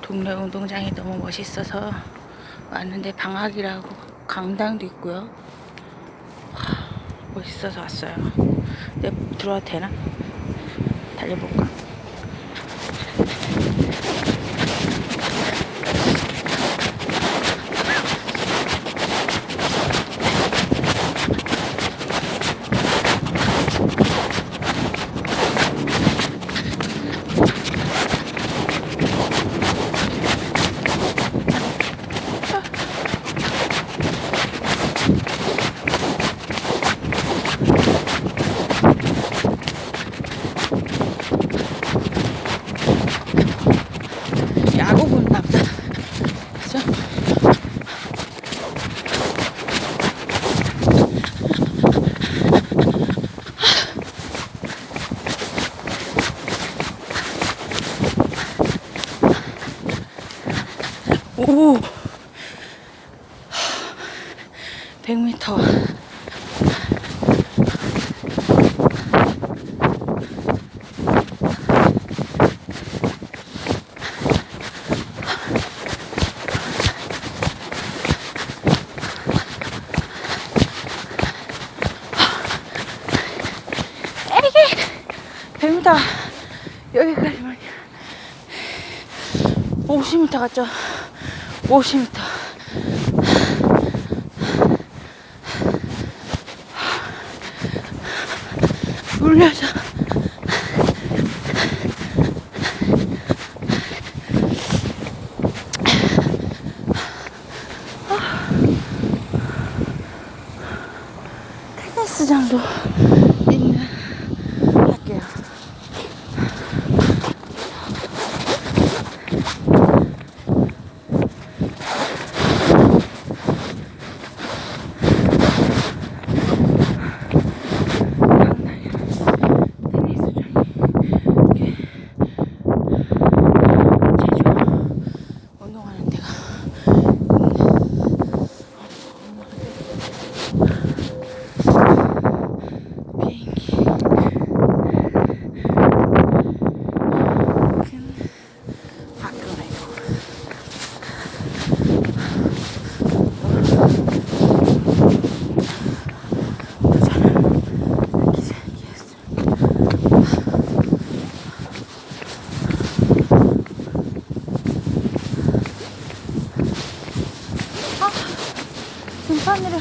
동네 운동장이 너무 멋있어서 왔는데 방학이라고 강당도 있고요. 와, 멋있어서 왔어요. 내 들어와도 되나? 달려볼까? 오! 100m. 에이게! 100m. 여기까지만요. 50m 갔죠? 50m. 울려서. 테니스장도 トンネル。